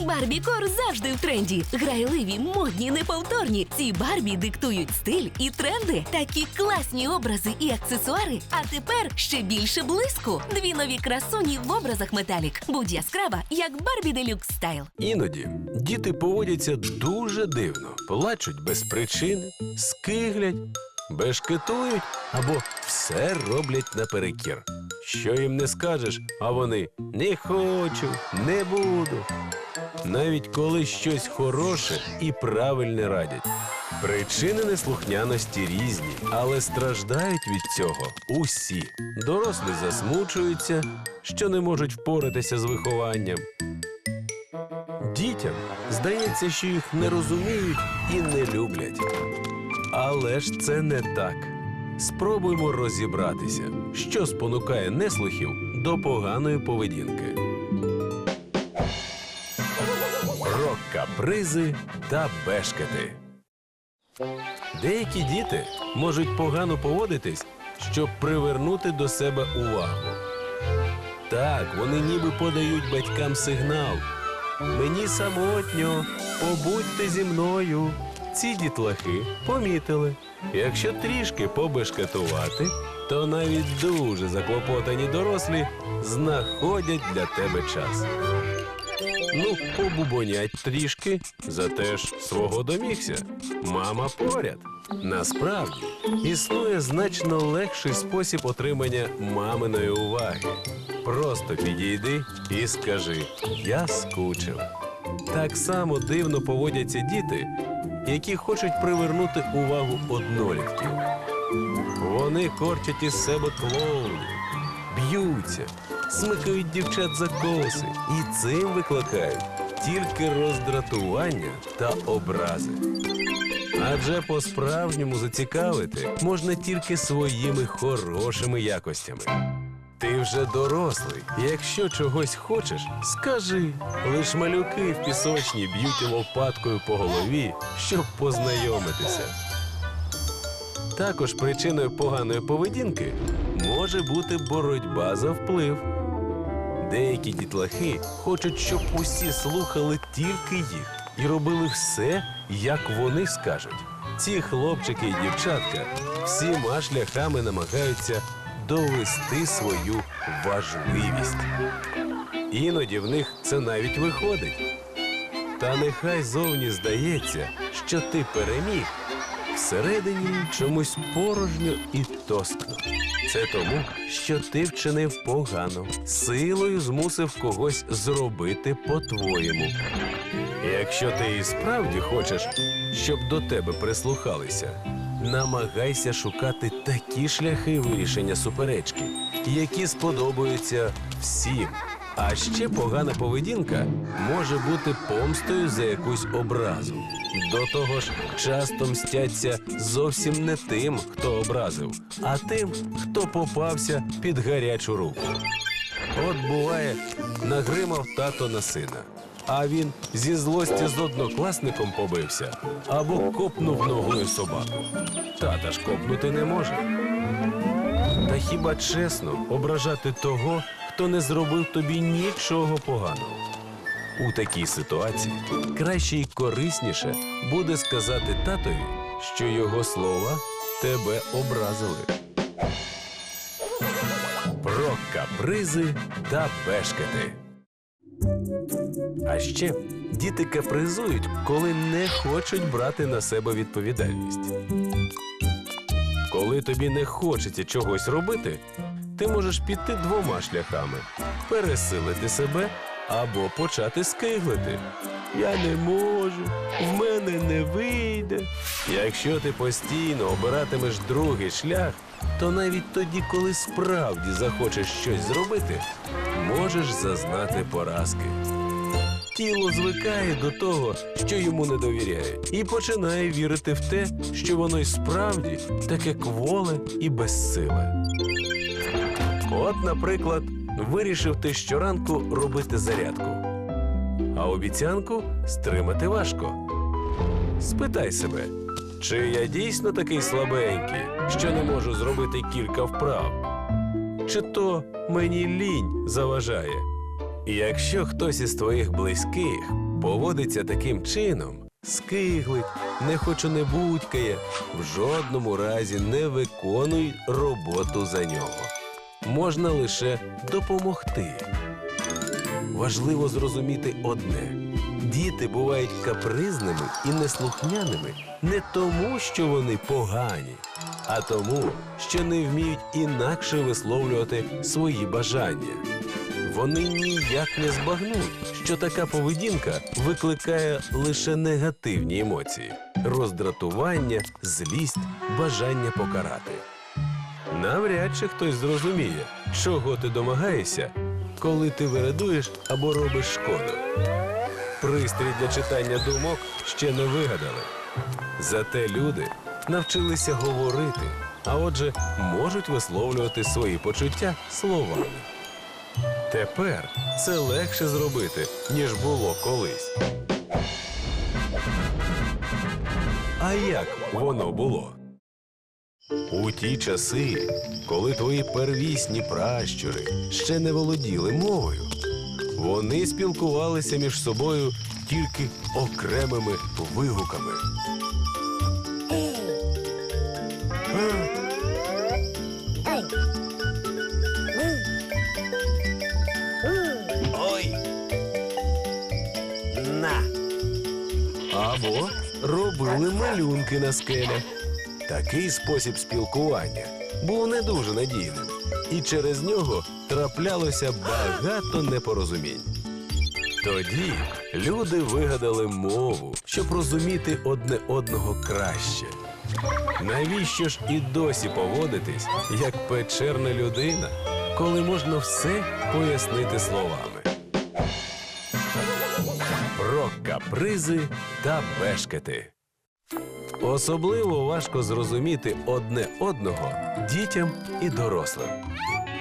Барбікор завжди в тренді. Грайливі, модні, неповторні. Ці Барбі диктують стиль і тренди. Такі класні образи і аксесуари. А тепер ще більше блиску. Дві нові красуні в образах металік. Будь яскрава, як Барбі Делюкс Стайл. Іноді діти поводяться дуже дивно, плачуть без причини, скиглять, бешкетують або все роблять наперекір. Що їм не скажеш, а вони не хочу, не буду. Навіть коли щось хороше і правильне радять. Причини неслухняності різні, але страждають від цього усі. Дорослі засмучуються, що не можуть впоратися з вихованням. Дітям здається, що їх не розуміють і не люблять. Але ж це не так. Спробуймо розібратися, що спонукає неслухів до поганої поведінки. Про та бешкети. Деякі діти можуть погано поводитись, щоб привернути до себе увагу. Так, вони ніби подають батькам сигнал. Мені самотньо, побудьте зі мною. Ці дітлахи помітили. Якщо трішки побешкетувати, то навіть дуже заклопотані дорослі знаходять для тебе час. Ну, побубонять трішки, зате ж свого домігся. Мама поряд. Насправді існує значно легший спосіб отримання маминої уваги. Просто підійди і скажи Я скучив. Так само дивно поводяться діти, які хочуть привернути увагу однолітків. Вони корчать із себе клоунів, б'ються, смикають дівчат за коси і цим викликають тільки роздратування та образи. Адже по-справжньому зацікавити можна тільки своїми хорошими якостями. Ти вже дорослий. Якщо чогось хочеш, скажи. Лиш малюки в пісочні б'ють лопаткою по голові, щоб познайомитися. Також причиною поганої поведінки може бути боротьба за вплив. Деякі дітлахи хочуть, щоб усі слухали тільки їх і робили все, як вони скажуть. Ці хлопчики і дівчатка всіма шляхами намагаються довести свою важливість. Іноді в них це навіть виходить. Та нехай зовні здається, що ти переміг, всередині чомусь порожньо і тоскно. Це тому, що ти вчинив погано, силою змусив когось зробити по-твоєму. Якщо ти і справді хочеш, щоб до тебе прислухалися, намагайся шукати такі шляхи вирішення суперечки, які сподобаються всім. А ще погана поведінка може бути помстою за якусь образу. До того ж, часто мстяться зовсім не тим, хто образив, а тим, хто попався під гарячу руку. От буває, нагримав тато на сина, а він зі злості з однокласником побився або копнув ногою собаку. Тата ж копнути не може. Та хіба чесно ображати того, хто не зробив тобі нічого поганого? У такій ситуації краще й корисніше буде сказати татові, що його слова тебе образили. Про капризи та бешкети. А ще діти капризують, коли не хочуть брати на себе відповідальність. Коли тобі не хочеться чогось робити, ти можеш піти двома шляхами: пересилити себе або почати скиглити. Я не можу, в мене не вийде. Якщо ти постійно обиратимеш другий шлях, то навіть тоді, коли справді захочеш щось зробити, можеш зазнати поразки. Тіло звикає до того, що йому не довіряє, і починає вірити в те, що воно й справді таке кволе і безсиле. От, наприклад, вирішив ти щоранку робити зарядку, а обіцянку стримати важко. Спитай себе, чи я дійсно такий слабенький, що не можу зробити кілька вправ? Чи то мені лінь заважає? І якщо хтось із твоїх близьких поводиться таким чином, скиглить, не хочу не будькає, в жодному разі не виконуй роботу за нього. Можна лише допомогти. Важливо зрозуміти одне: діти бувають капризними і неслухняними не тому, що вони погані, а тому, що не вміють інакше висловлювати свої бажання. Вони ніяк не збагнуть, що така поведінка викликає лише негативні емоції: роздратування, злість, бажання покарати. Навряд чи хтось зрозуміє, чого ти домагаєшся, коли ти вирадуєш або робиш шкоду. Пристрій для читання думок ще не вигадали. Зате люди навчилися говорити, а отже, можуть висловлювати свої почуття словами. Тепер це легше зробити, ніж було колись. А як воно було? У ті часи, коли твої первісні пращури ще не володіли мовою, вони спілкувалися між собою тільки окремими вигуками. Ой. На. Або робили малюнки на скелях. Такий спосіб спілкування був не дуже надійним, і через нього траплялося багато непорозумінь. Тоді люди вигадали мову, щоб розуміти одне одного краще. Навіщо ж і досі поводитись, як печерна людина, коли можна все пояснити словами? Про капризи та бешкети. Особливо важко зрозуміти одне одного дітям і дорослим.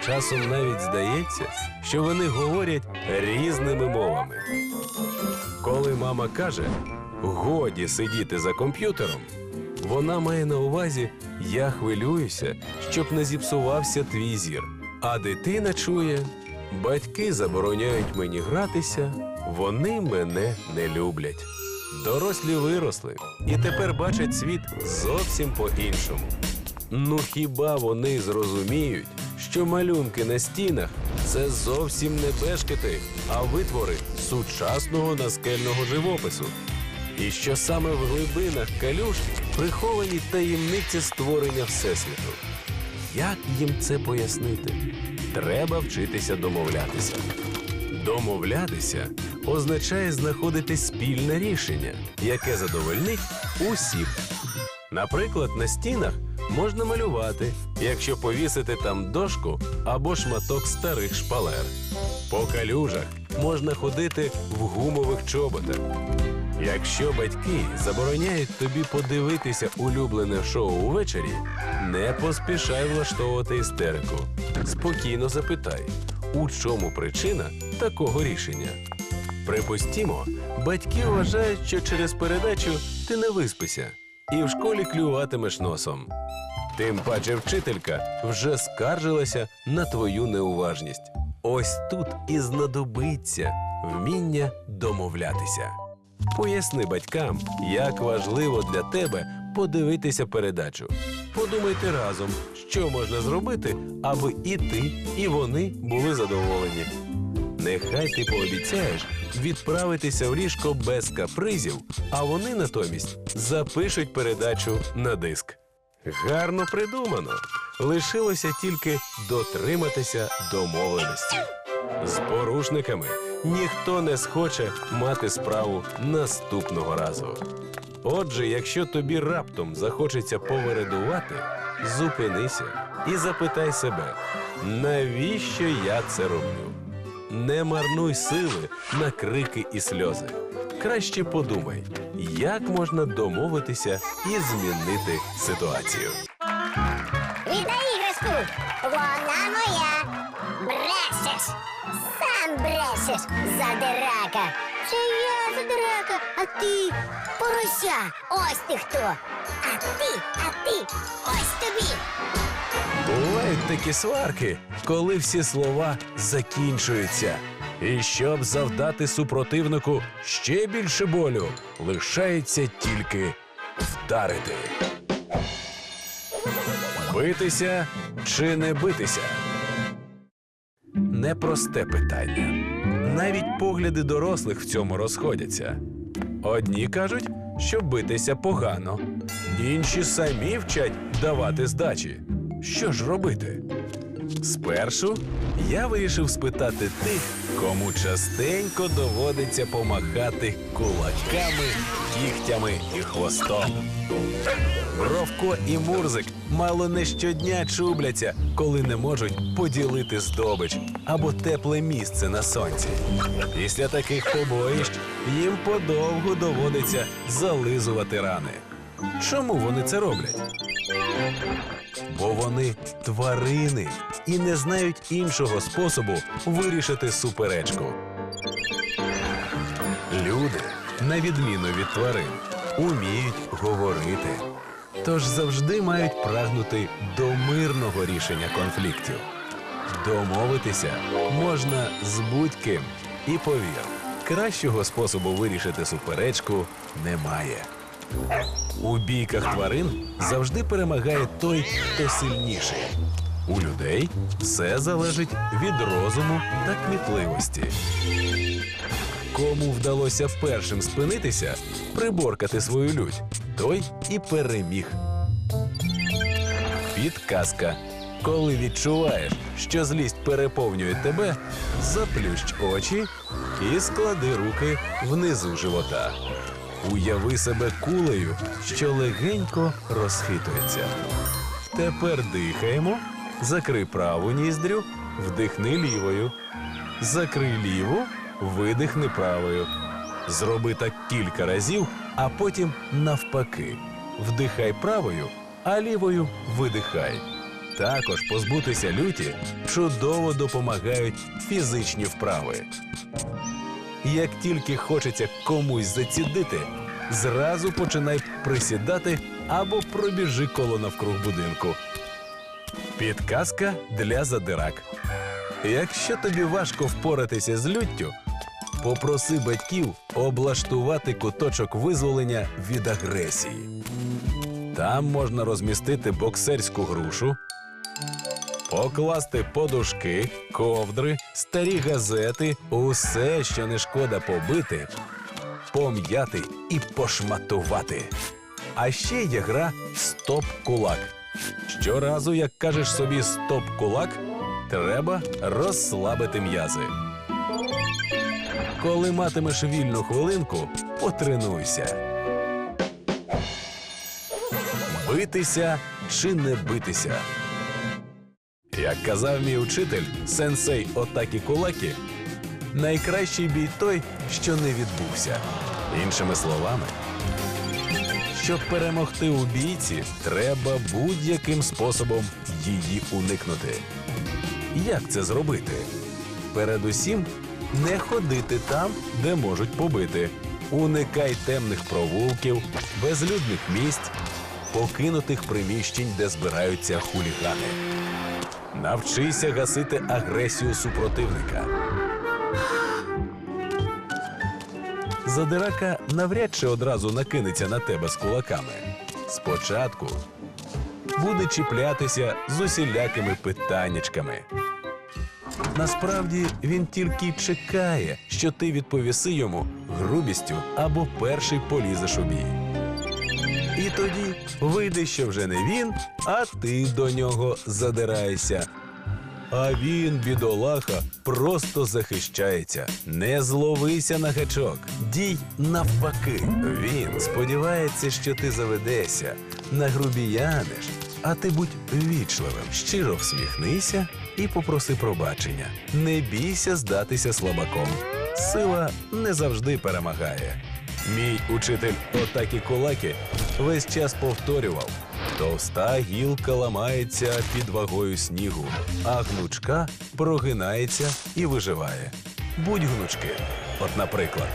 Часом навіть здається, що вони говорять різними мовами. Коли мама каже годі сидіти за комп'ютером, вона має на увазі я хвилююся, щоб не зіпсувався твій зір. А дитина чує батьки забороняють мені гратися, вони мене не люблять. Дорослі виросли і тепер бачать світ зовсім по-іншому. Ну хіба вони зрозуміють, що малюнки на стінах це зовсім не бешкети, а витвори сучасного наскельного живопису? І що саме в глибинах калюш приховані таємниці створення Всесвіту? Як їм це пояснити? Треба вчитися домовлятися. Домовлятися означає знаходити спільне рішення, яке задовольнить усіх. Наприклад, на стінах можна малювати, якщо повісити там дошку або шматок старих шпалер. По калюжах можна ходити в гумових чоботах. Якщо батьки забороняють тобі подивитися улюблене шоу увечері, не поспішай влаштовувати істерику. Спокійно запитай, у чому причина такого рішення. Припустімо, батьки вважають, що через передачу ти не виспися і в школі клюватимеш носом. Тим паче вчителька вже скаржилася на твою неуважність. Ось тут і знадобиться вміння домовлятися. Поясни батькам, як важливо для тебе подивитися передачу. Подумайте разом, що можна зробити, аби і ти, і вони були задоволені. Нехай ти пообіцяєш відправитися в ліжко без капризів, а вони натомість запишуть передачу на диск. Гарно придумано. Лишилося тільки дотриматися домовленості. З порушниками ніхто не схоче мати справу наступного разу. Отже, якщо тобі раптом захочеться повередувати, зупинися і запитай себе, навіщо я це роблю? Не марнуй сили на крики і сльози. Краще подумай, як можна домовитися і змінити ситуацію. Віддай іграшку! Вона моя! Брешеш! Сам брешеш, задирака! Це я задирака, а ти порося! Ось ти хто! А ти, а ти, ось тобі! Бувають такі сварки, коли всі слова закінчуються І щоб завдати супротивнику ще більше болю, лишається тільки вдарити. Битися чи не битися? Непросте питання. Навіть погляди дорослих в цьому розходяться. Одні кажуть, що битися погано, інші самі вчать давати здачі. Що ж робити? Спершу я вирішив спитати тих, кому частенько доводиться помахати кулаками, кігтями і хвостом. Бровко і Мурзик мало не щодня чубляться, коли не можуть поділити здобич або тепле місце на сонці. Після таких побоїщ їм подовго доводиться зализувати рани. Чому вони це роблять? Бо вони тварини і не знають іншого способу вирішити суперечку. Люди, на відміну від тварин, уміють говорити, тож завжди мають прагнути до мирного рішення конфліктів. Домовитися можна з будь-ким. І повір, кращого способу вирішити суперечку немає. У бійках тварин завжди перемагає той, хто сильніший. У людей все залежить від розуму та кмітливості. Кому вдалося першим спинитися, приборкати свою лють, той і переміг. Підказка. Коли відчуваєш, що злість переповнює тебе, заплющ очі і склади руки внизу живота. Уяви себе кулею, що легенько розхитується. Тепер дихаємо, закрий праву ніздрю, вдихни лівою. Закрий ліву, видихни правою. Зроби так кілька разів, а потім навпаки. Вдихай правою, а лівою видихай. Також позбутися люті чудово допомагають фізичні вправи. Як тільки хочеться комусь зацідити, зразу починай присідати або пробіжи коло навкруг будинку. Підказка для задирак. Якщо тобі важко впоратися з люттю, попроси батьків облаштувати куточок визволення від агресії. Там можна розмістити боксерську грушу, покласти подушки, ковдри, старі газети, усе, що не шкода побити, пом'яти і пошматувати. А ще є гра Стоп-кулак. Щоразу, як кажеш собі стоп-кулак, треба розслабити м'язи. Коли матимеш вільну хвилинку, потренуйся. Битися чи не битися. Як казав мій учитель, сенсей Отакі Кулакі, найкращий бій той, що не відбувся. Іншими словами, щоб перемогти у бійці, треба будь-яким способом її уникнути. Як це зробити? Передусім, не ходити там, де можуть побити. Уникай темних провулків, безлюдних місць, покинутих приміщень, де збираються хулігани. Навчися гасити агресію супротивника. Задирака навряд чи одразу накинеться на тебе з кулаками. Спочатку буде чіплятися з усілякими питаннячками. Насправді він тільки чекає, що ти відповіси йому грубістю або перший полізеш у бій. І тоді вийде, що вже не він, а ти до нього задираєшся. А він, бідолаха, просто захищається. Не зловися на гачок. Дій навпаки. Він сподівається, що ти заведешся, нагрубіяниш, а ти будь вічливим, щиро всміхнися і попроси пробачення. Не бійся здатися слабаком. Сила не завжди перемагає. Мій учитель Отакі Кулакі весь час повторював: товста гілка ламається під вагою снігу, а гнучка прогинається і виживає. Будь гнучки. От, наприклад,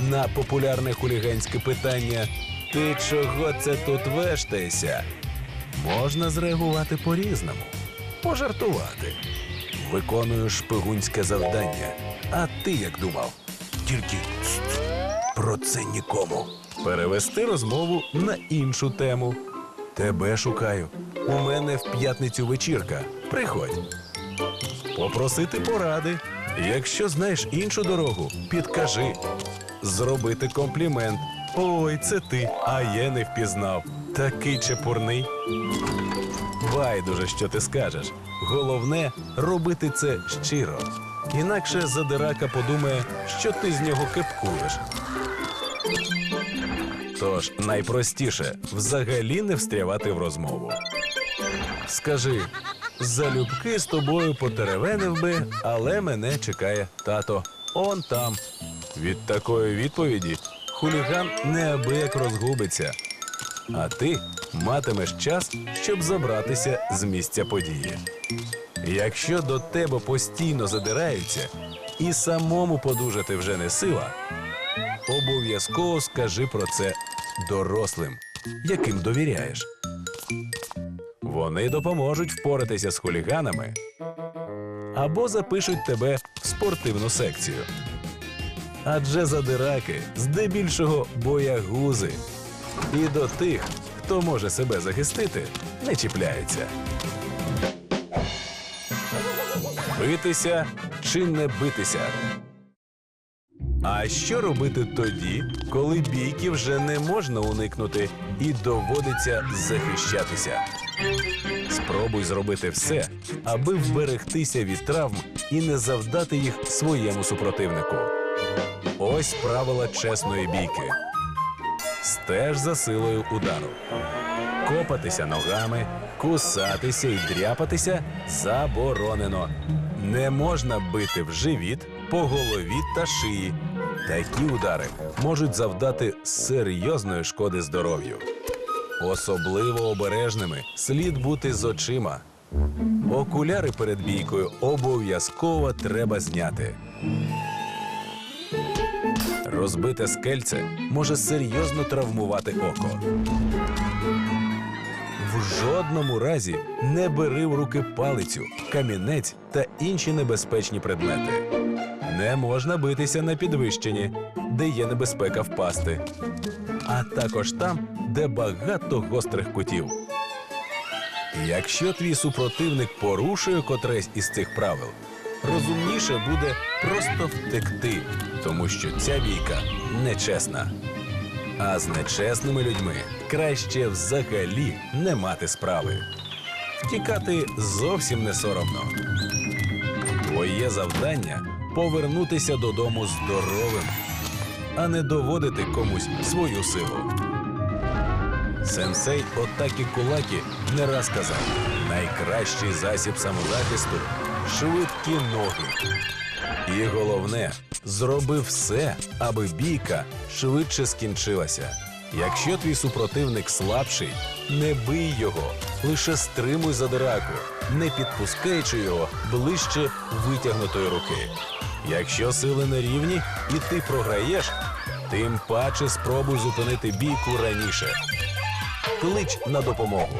на популярне хуліганське питання Ти чого це тут вештаєшся? Можна зреагувати по-різному, пожартувати. Виконую шпигунське завдання. А ти як думав? Тільки «Тс-тс, про це нікому. Перевести розмову на іншу тему. Тебе шукаю. У мене в п'ятницю вечірка. Приходь. Попросити поради. Якщо знаєш іншу дорогу, підкажи. Зробити комплімент. Ой, це ти, а я не впізнав. Такий чепурний. Байдуже, що ти скажеш. Головне робити це щиро. Інакше задирака подумає, що ти з нього кепкуєш. Тож найпростіше взагалі не встрявати в розмову. Скажи, залюбки з тобою потеревенив би, але мене чекає тато. Он там. Від такої відповіді хуліган неабияк розгубиться. А ти матимеш час, щоб забратися з місця події. Якщо до тебе постійно задираються і самому подужати вже не сила, обов'язково скажи про це дорослим, яким довіряєш. Вони допоможуть впоратися з хуліганами або запишуть тебе в спортивну секцію. Адже задираки здебільшого боягузи. І до тих, хто може себе захистити, не чіпляються. Битися чи не битися? А що робити тоді, коли бійки вже не можна уникнути і доводиться захищатися? Спробуй зробити все, аби вберегтися від травм і не завдати їх своєму супротивнику. Ось правила чесної бійки. Стеж за силою удару. Копатися ногами, кусатися і дряпатися заборонено. Не можна бити в живіт, по голові та шиї. Такі удари можуть завдати серйозної шкоди здоров'ю. Особливо обережними слід бути з очима. Окуляри перед бійкою обов'язково треба зняти. Розбите скельце може серйозно травмувати око. В жодному разі не бери в руки палицю, камінець та інші небезпечні предмети. Не можна битися на підвищенні, де є небезпека впасти, а також там, де багато гострих кутів. Якщо твій супротивник порушує котресь із цих правил, розумніше буде просто втекти, тому що ця бійка нечесна. А з нечесними людьми краще взагалі не мати справи. Втікати зовсім не соромно. Твоє завдання повернутися додому здоровим, а не доводити комусь свою силу. Сенсей Отакі Кулакі не раз казав: найкращий засіб самозахисту швидкі ноги. І головне, зроби все, аби бійка швидше скінчилася. Якщо твій супротивник слабший, не бий його, лише стримуй задираку, не підпускаючи його ближче витягнутої руки. Якщо сили не рівні і ти програєш, тим паче спробуй зупинити бійку раніше. Клич на допомогу.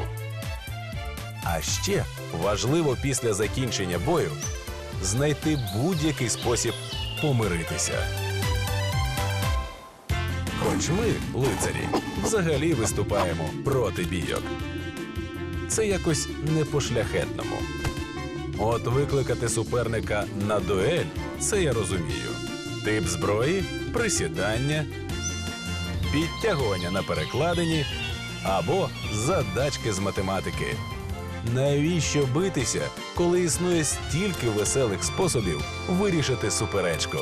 А ще важливо після закінчення бою знайти будь-який спосіб помиритися. Хоч ми, лицарі, взагалі виступаємо проти бійок. Це якось не по-шляхетному. От викликати суперника на дуель це я розумію. Тип зброї, присідання, підтягування на перекладині або задачки з математики. Навіщо битися, коли існує стільки веселих способів вирішити суперечку?